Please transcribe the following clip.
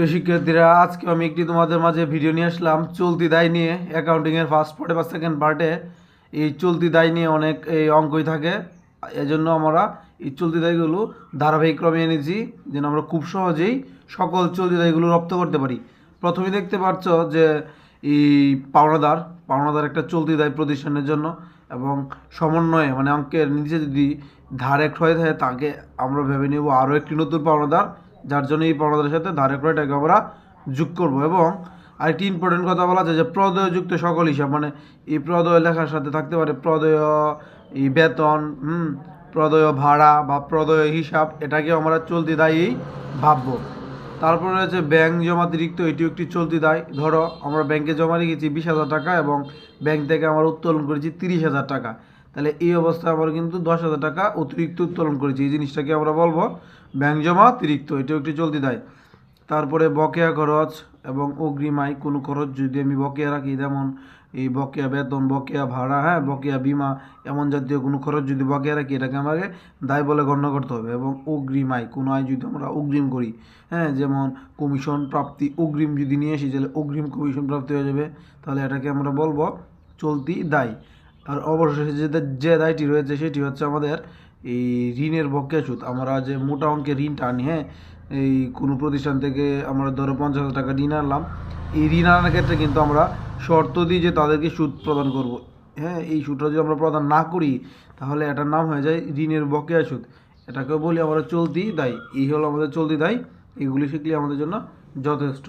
প্রিয় শিক্ষার্থীরা আজকে আমি একটি তোমাদের মাঝে ভিডিও নিয়ে আসলাম। চলতি দায় নিয়ে অ্যাকাউন্টিংয়ের ফার্স্ট পার্টে বা সেকেন্ড পার্টে এই চলতি দায় নিয়ে অনেক এই অঙ্কই থাকে। এজন্য আমরা এই চলতি দায়গুলো ধারাবাহিক ক্রমে এনেছি যেন আমরা খুব সহজেই সকল চলতি দায়গুলো রপ্ত করতে পারি। প্রথমে দেখতে পাচ্ছ যে এই পাওনাদার পাওনাদার একটা চলতি দায় প্রতিষ্ঠানের জন্য এবং সমন্বয়ে মানে অঙ্কের নিচে যদি ধার এক হয়ে থাকে, তাকে আমরা ভেবে নেব আরও একটি নতুন পাওনাদার। যার জন্য এই পাওনাদারের সাথে ধারে করে এটাকে আমরা যোগ করব। এবং আরেকটি ইম্পর্টেন্ট কথা বলা যায় যে, প্রদয়যুক্ত সকল হিসাব মানে এই প্রদয় লেখার সাথে থাকতে পারে প্রদয় এই বেতন, হুম, প্রদয় ভাড়া বা প্রদয় হিসাব এটাকে আমরা চলতি দায়ী ভাববো। তারপরে রয়েছে ব্যাংক জমাতিরিক্ত, এটিও একটি চলতি দায়। ধরো, আমরা ব্যাংকে জমা রেখেছি বিশ হাজার টাকা এবং ব্যাংক থেকে আমরা উত্তোলন করেছি তিরিশ হাজার টাকা। তাহলে এই অবস্থায় আমরা কিন্তু দশ হাজার টাকা অতিরিক্ত উত্তোলন করেছি। এই জিনিসটাকে আমরা বলব? জমা অতিরিক্ত, এটাও একটি চলতি দায়। তারপরে বকেয়া খরচ এবং অগ্রিম আয়, কোনো খরচ যদি আমি বকেয়া রাখি, যেমন এই বকেয়া বেতন, বকেয়া ভাড়া হ্যাঁ বকেয়া বিমা, এমন জাতীয় কোনো খরচ যদি বকেয়া রাখি, এটাকে আমাকে দায় বলে গণ্য করতে হবে। এবং অগ্রিম আয়, কোনো আয় যদি আমরা অগ্রিম করি হ্যাঁ যেমন কমিশন প্রাপ্তি অগ্রিম যদি নিয়ে আসি, তাহলে অগ্রিম কমিশন প্রাপ্তি হয়ে যাবে। তাহলে এটাকে আমরা বলব চলতি দায়। আর অবশেষে যে যে দায়টি রয়েছে সেটি হচ্ছে আমাদের এই ঋণের বকেয়া সুদ। আমরা যে মোটা অঙ্কের ঋণটা আনি হ্যাঁ এই কোনো প্রতিষ্ঠান থেকে আমরা ধরো পঞ্চাশ হাজার টাকা ঋণ আনলাম, এই ঋণ আনার ক্ষেত্রে কিন্তু আমরা শর্ত দিই যে তাদেরকে সুদ প্রদান করব। হ্যাঁ এই সুদটা যদি আমরা প্রদান না করি, তাহলে এটার নাম হয়ে যায় ঋণের বকেয়া সুদ। এটাকে বলি আমরা চলতি দায়। এই হলো আমাদের চলতি দায়। এগুলি শিখলে আমাদের জন্য যথেষ্ট।